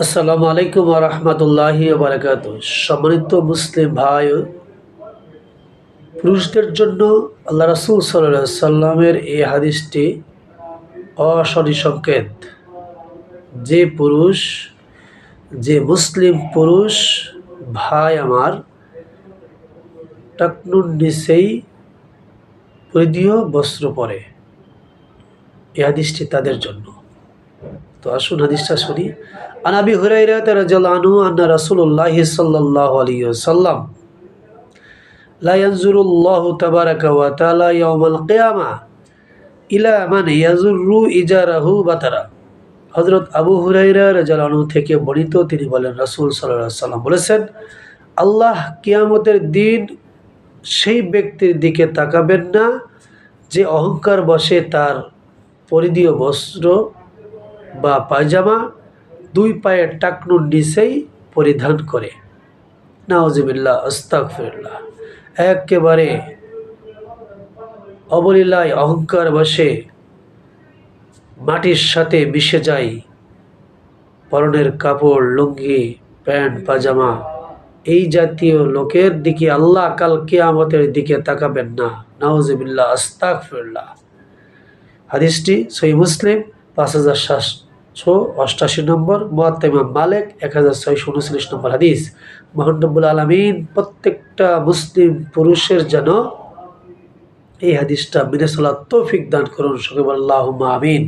আসসালামু আলাইকুম রহমতুল্লাহি বারাকাত সম্মানিত মুসলিম ভাই পুরুষদের জন্য আল্লাহ রাসুল সাল্লাহ সাল্লামের এই হাদিসটি অসরি সংকেত। যে পুরুষ, যে মুসলিম পুরুষ, ভাই আমার, টাকনুর নিচেই পরিধীয় বস্ত্র পরে। এই হাদিসটি তাদের জন্য। তো আসুন হাদিসটা শুনি। আনাবি হুরাইরাত রাদিয়াল্লাহু আনহু আন্না রাসূলুল্লাহ সাল্লাল্লাহু আলাইহি ওয়াসাল্লাম, লা ইয়ানজুরুল্লাহু তাবারাকা ওয়া তাআলা ইয়াউমাল কিয়ামা ইলা মান ইয়াজুরু ইজারাহু বাতারা। হযরত আবু হুরাইরা রাদিয়াল্লাহু থেকে বর্ণিত তিনি বলেন, রাসূল সাল্লাল্লাহু আলাইহি সাল্লাম বলেছেন, আল্লাহ কিয়ামতের দিন সেই ব্যক্তির দিকে তাকাবেন না যে অহংকার বসে তার পরিধীয় বস্ত্র বা পায়জামা দুই পায়ের টাকনুর নিচেই পরিধান করে। নাওজিবিল্লা আস্তাকফিরুল্লাহ একেবারে অবলীলায় অহংকার বসে মাটির সাথে মিশে যায়। পরনের কাপড়, লুঙ্গি, প্যান্ট পাজামা এই জাতীয় লোকের দিকে আল্লাহ কাল কিয়ামতের দিকে তাকাবেন না। নাওজিবিল্লা আস্তাকফিরুল্লাহ হাদিসটি সই মুসলিম। পাঁচ হাজার সাতশো অষ্টাশি নম্বর মোয়াত্তাইমাম মালিক, এক হাজার ছয়শো উনচল্লিশ নম্বর হাদিস। মোহানবুল আলমিন, প্রত্যেকটা মুসলিম পুরুষের যেন এই হাদিসটা মেনে তৌফিক দান করুন। সকল আল্লাহ আমিন।